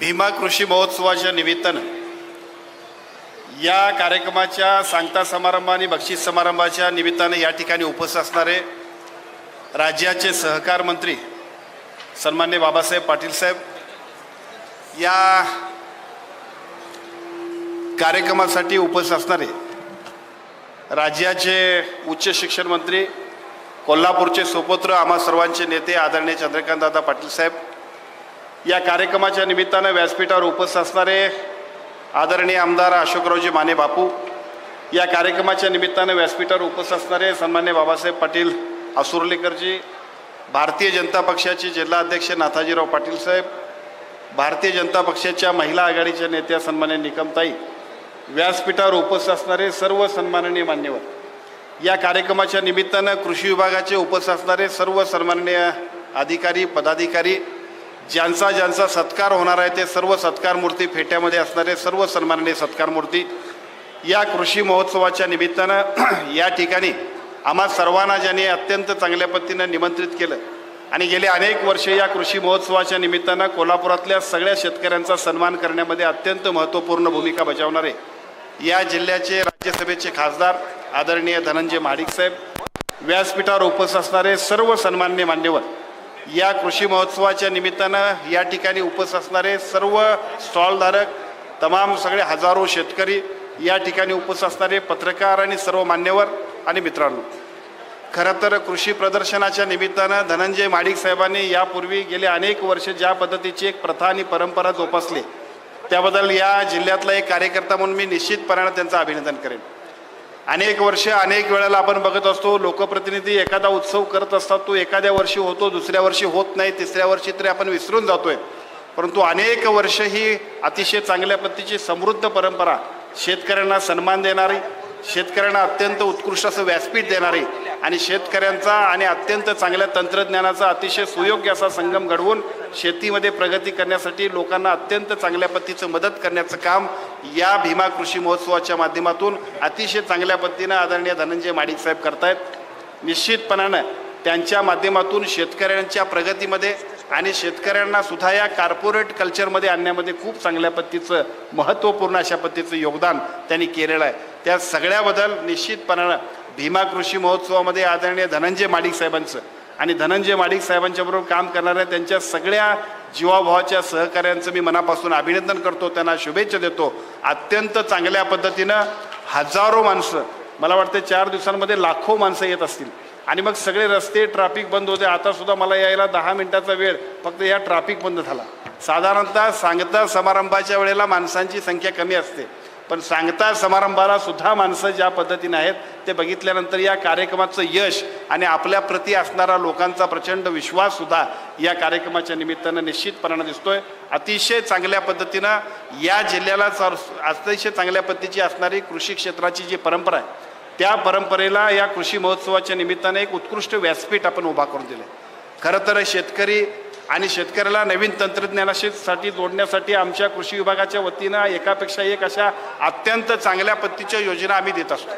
भीमा कृषी महोत्सवाच्या निमित्तानं या कार्यक्रमाच्या सांगता समारंभ आणि बक्षीस समारंभाच्या निमित्तानं या ठिकाणी उपस्थित असणारे राज्याचे सहकार मंत्री सन्मान्य बाबासाहेब पाटील साहेब या कार्यक्रमासाठी उपस्थित असणारे राज्याचे उच्च शिक्षण मंत्री कोल्हापूरचे सुपुत्र आम्हा सर्वांचे नेते आदरणीय चंद्रकांत दादा पाटील साहेब या कार्यक्रमाच्या निमित्तानं व्यासपीठावर उपस्थित असणारे आदरणीय आमदार अशोकरावजी माने बापू या कार्यक्रमाच्या निमित्तानं व्यासपीठावर उपस्थित असणारे सन्मान्य बाबासाहेब पाटील आसुर्लेकरजी भारतीय जनता पक्षाचे जिल्हाध्यक्ष नाथाजीराव पाटील साहेब भारतीय जनता पक्षाच्या महिला आघाडीच्या नेत्या सन्मान्य निकमताई व्यासपीठावर उपस्थित असणारे सर्व सन्माननीय मान्यवर. या कार्यक्रमाच्या निमित्तानं कृषी विभागाचे उपस्थित असणारे सर्व सन्माननीय अधिकारी पदाधिकारी ज्यांचा ज्यांचा सत्कार होणार आहे ते सर्व सत्कार मूर्ती फेट्यामध्ये असणारे सर्व सन्माननीय सत्कार मूर्ती या कृषी महोत्सवाच्या निमित्तानं या ठिकाणी आम्हा सर्वांना ज्यांनी अत्यंत चांगल्या पद्धतीनं निमंत्रित केलं आणि गेले अनेक वर्षे या कृषी महोत्सवाच्या निमित्तानं कोल्हापुरातल्या सगळ्या शेतकऱ्यांचा सन्मान करण्यामध्ये अत्यंत महत्त्वपूर्ण भूमिका बजावणारे या जिल्ह्याचे राज्यसभेचे खासदार आदरणीय धनंजय महाडिक साहेब व्यासपीठावर उपस्थित असणारे सर्व सन्मान्य मान्यवर या कृषी महोत्सवाच्या निमित्तानं या ठिकाणी उपस्थित असणारे सर्व स्टॉलधारक तमाम सगळे हजारो शेतकरी या ठिकाणी उपस्थित असणारे पत्रकार आणि सर्व मान्यवर आणि मित्रांनो खरं तर कृषी प्रदर्शनाच्या निमित्तानं धनंजय माडिक साहेबांनी यापूर्वी गेले अनेक वर्ष ज्या पद्धतीची एक प्रथा आणि परंपरा जोपासली त्याबद्दल या जिल्ह्यातला एक कार्यकर्ता म्हणून मी निश्चितपणानं त्यांचं अभिनंदन करेन. अनेक वर्ष अनेक वेळेला आपण बघत असतो लोकप्रतिनिधी एखादा उत्सव करत असतात तो एखाद्या वर्षी होतो दुसऱ्या वर्षी होत नाही तिसऱ्या वर्षी तरी आपण विसरून जातोय. परंतु अनेक वर्ष ही अतिशय चांगल्या पद्धतीची समृद्ध परंपरा शेतकऱ्यांना सन्मान देणारी शेतकऱ्यांना अत्यंत उत्कृष्ट असं व्यासपीठ देणारी आणि शेतकऱ्यांचा आणि अत्यंत चांगल्या तंत्रज्ञानाचा अतिशय सुयोग्य असा संगम घडवून शेतीमध्ये प्रगती करण्यासाठी लोकांना अत्यंत चांगल्या पद्धतीचं मदत करण्याचं काम या भीमा कृषी महोत्सवाच्या माध्यमातून अतिशय चांगल्या पद्धतीनं आदरणीय धनंजय माडिक साहेब करतायत. निश्चितपणानं त्यांच्या माध्यमातून शेतकऱ्यांच्या प्रगतीमध्ये आणि शेतकऱ्यांना सुद्धा या कार्पोरेट कल्चरमध्ये आणण्यामध्ये खूप चांगल्या पद्धतीचं महत्त्वपूर्ण अशा पद्धतीचं योगदान त्यांनी केलेलं आहे. त्या सगळ्याबद्दल निश्चितपणानं भीमा कृषी महोत्सवामध्ये आदरणीय धनंजय माडिक साहेबांचं. आणि धनंजय माडिक साहेबांच्याबरोबर काम करणाऱ्या त्यांच्या सगळ्या जीवाभावाच्या सहकाऱ्यांचं मी मनापासून अभिनंदन करतो. त्यांना शुभेच्छा देतो. अत्यंत चांगल्या पद्धतीनं हजारो माणसं मला वाटतं चार दिवसांमध्ये लाखो माणसं येत असतील. आणि मग सगळे रस्ते ट्रॅफिक बंद होते. आता सुद्धा मला यायला दहा मिनिटाचा वेळ फक्त या ट्रॅफिक बंद झाला. साधारणतः सांगता समारंभाच्या वेळेला माणसांची संख्या कमी असते. पण सांगता समारंभाला सुद्धा माणसं ज्या पद्धतीने आहेत ते बघितल्यानंतर या कार्यक्रमाचं यश आणि आपल्या प्रती असणारा लोकांचा प्रचंड विश्वास सुद्धा या कार्यक्रमाच्या निमित्तानं निश्चितपणानं दिसतोय. अतिशय चांगल्या पद्धतीनं या जिल्ह्याला सर- अतिशय चांगल्या पद्धतीची असणारी कृषी क्षेत्राची जी परंपरा आहे त्या परंपरेला या कृषी महोत्सवाच्या निमित्ताने एक उत्कृष्ट व्यासपीठ आपण उभा करून दिलं खरं तर शेतकरी आणि शेतकऱ्याला नवीन तंत्रज्ञानाशीसाठी जोडण्यासाठी आमच्या कृषी विभागाच्या वतीनं एकापेक्षा एक अशा अत्यंत चांगल्या पद्धतीच्या योजना आम्ही देत असतो.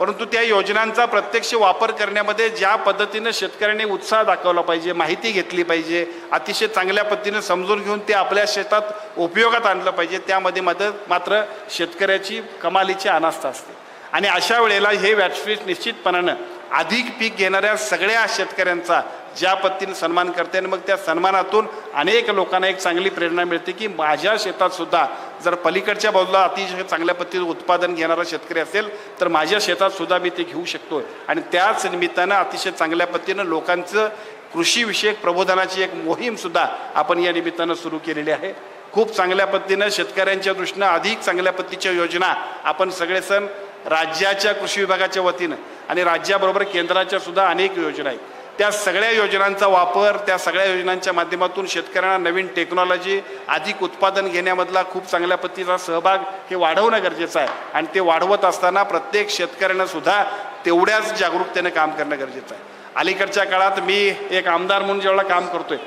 परंतु त्या योजनांचा प्रत्यक्ष वापर करण्यामध्ये ज्या पद्धतीनं शेतकऱ्यांनी उत्साह दाखवला पाहिजे माहिती घेतली पाहिजे अतिशय चांगल्या पद्धतीनं समजून घेऊन ते आपल्या शेतात उपयोगात आणलं पाहिजे त्यामध्ये मदत मात्र शेतकऱ्याची कमालीची अनास्था असते. आणि अशा वेळेला हे व्यासपीठ निश्चितपणानं अधिक पीक घेणाऱ्या सगळ्या शेतकऱ्यांचा ज्या पद्धतीने सन्मान करते आणि मग त्या सन्मानातून अनेक लोकांना एक चांगली प्रेरणा मिळते की माझ्या शेतात सुद्धा जर पलीकडच्या बाजूला अतिशय चांगल्या पद्धतीचं उत्पादन घेणारा शेतकरी असेल तर माझ्या शेतात सुद्धा मी ते घेऊ शकतो. आणि त्याच निमित्तानं अतिशय चांगल्या पद्धतीनं लोकांचं कृषीविषयक प्रबोधनाची एक मोहीमसुद्धा आपण या निमित्तानं सुरू केलेली आहे. खूप चांगल्या पद्धतीनं शेतकऱ्यांच्या दृष्टीनं अधिक चांगल्या पद्धतीच्या योजना आपण सगळे सण राज्याच्या कृषी विभागाच्या वतीनं आणि राज्याबरोबर केंद्राच्या सुद्धा अनेक योजना आहेत. त्या सगळ्या योजनांचा वापर त्या सगळ्या योजनांच्या माध्यमातून शेतकऱ्यांना नवीन टेक्नॉलॉजी अधिक उत्पादन घेण्यामधला खूप चांगल्या पद्धतीचा सहभाग हे वाढवणं गरजेचं आहे. आणि ते वाढवत असताना प्रत्येक शेतकऱ्यानं सुद्धा तेवढ्याच जागरूकतेनं काम करणं गरजेचं आहे. अलीकडच्या काळात मी एक आमदार म्हणून जेवढा काम करतोय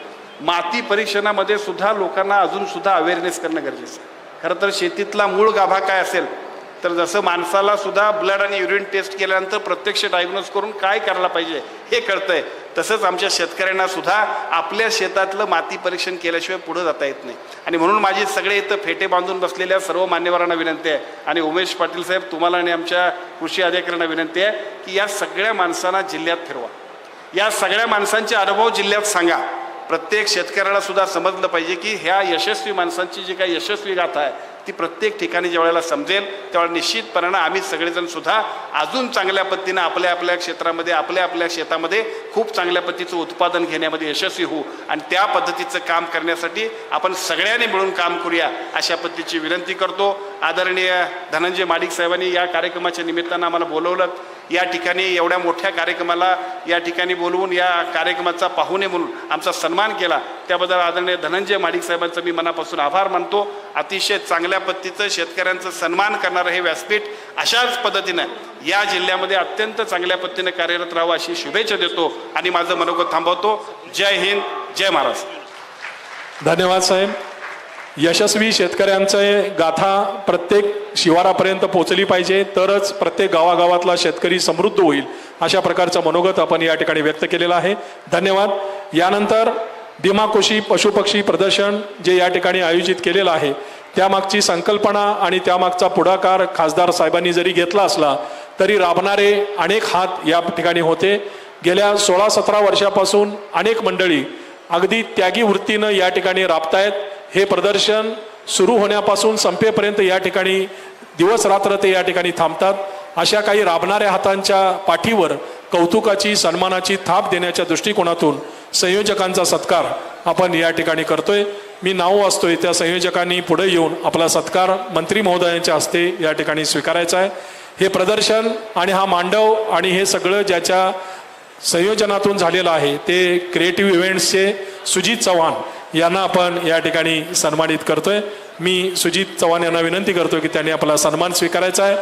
माती परीक्षणामध्ये सुद्धा लोकांना अजूनसुद्धा अवेअरनेस करणं गरजेचं आहे. खरं तर शेतीतला मूळ गाभा काय असेल तर जसं माणसाला सुद्धा ब्लड आणि युरिन टेस्ट केल्यानंतर प्रत्यक्ष डायग्नोज करून काय करायला पाहिजे हे कळतंय. तसंच आमच्या शेतकऱ्यांना सुद्धा आपल्या शेतातलं माती परीक्षण केल्याशिवाय पुढे जाता येत नाही. आणि म्हणून माझी सगळे इथं फेटे बांधून बसलेल्या सर्व मान्यवरांना विनंती आहे. आणि उमेश पाटील साहेब तुम्हाला आणि आमच्या कृषी अधिकाऱ्यांना विनंती आहे की या सगळ्या माणसांना जिल्ह्यात फिरवा. या सगळ्या माणसांचे अनुभव जिल्ह्यात सांगा. प्रत्येक शेतकऱ्याला सुद्धा समजलं पाहिजे की ह्या यशस्वी माणसांची जी काही यशस्वी गाथा आहे ती प्रत्येक ठिकाणी ज्यावेळेला समजेल त्यावेळेला निश्चितपणानं आम्ही सगळेजण सुद्धा अजून चांगल्या पद्धतीनं आपल्या आपल्या क्षेत्रामध्ये आपल्या आपल्या शेतामध्ये खूप चांगल्या पद्धतीचं उत्पादन घेण्यामध्ये यशस्वी होऊ आणि त्या पद्धतीचं काम करण्यासाठी आपण सगळ्यांनी मिळून काम करूया अशा पद्धतीची विनंती करतो. आदरणीय धनंजय माडिक साहेबांनी या कार्यक्रमाच्या निमित्तानं आम्हाला बोलवलं. या ठिकाणी एवढ्या मोठ्या कार्यक्रमाला या ठिकाणी बोलवून या कार्यक्रमाचा पाहुणे म्हणून आमचा सन्मान केला. त्याबद्दल आदरणीय धनंजय माडिक साहेबांचं मी मनापासून आभार मानतो. अतिशय चांगल्या पद्धतीचं शेतकऱ्यांचं सन्मान करणारं हे व्यासपीठ अशाच पद्धतीनं या जिल्ह्यामध्ये अत्यंत चांगल्या पद्धतीने कार्यरत राहावं अशी शुभेच्छा देतो आणि माझं मनोगत थांबवतो. जय हिंद जय महाराष्ट्र. धन्यवाद साहेब. यशस्वी शेतकऱ्यांचे गाथा प्रत्येक शिवारापर्यंत पोचली पाहिजे तरच प्रत्येक गावागावातला शेतकरी समृद्ध होईल अशा प्रकारचं मनोगत आपण या ठिकाणी व्यक्त केलेलं आहे. धन्यवाद. यानंतर दिमाकोशी पशुपक्षी प्रदर्शन जे या ठिकाणी आयोजित केलेलं आहे त्यामागची संकल्पना आणि त्यामागचा पुढाकार खासदार साहेबांनी जरी घेतला असला तरी राबणारे अनेक हात या ठिकाणी होते. गेल्या सोळा सतरा वर्षापासून अनेक मंडळी अगदी त्यागी वृत्तीनं या ठिकाणी राबतायत. हे प्रदर्शन सुरू होण्यापासून संपेपर्यंत या ठिकाणी दिवस रात्र ते या ठिकाणी थांबतात. अशा काही राबणाऱ्या हातांच्या पाठीवर कौतुकाची सन्मानाची थाप देण्याच्या दृष्टिकोनातून संयोजकांचा सत्कार आपण या ठिकाणी करतोय. मी नाव वाचतोय त्या संयोजकांनी पुढे येऊन आपला सत्कार मंत्री महोदयांच्या हस्ते या ठिकाणी स्वीकारायचा आहे. हे प्रदर्शन आणि हा मांडव आणि हे सगळं ज्याच्या संयोजनातून झालेलं आहे ते क्रिएटिव्ह इव्हेंट्सचे सुजित चव्हाण यांना आपण या ठिकाणी सन्मानित करतोय. मी सुजित चव्हाण यांना विनंती करतोय की त्यांनी आपला सन्मान स्वीकारायचा आहे.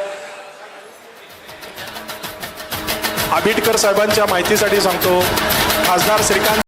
आबिटकर साहेबांच्या माहितीसाठी सांगतो. खासदार श्रीकांत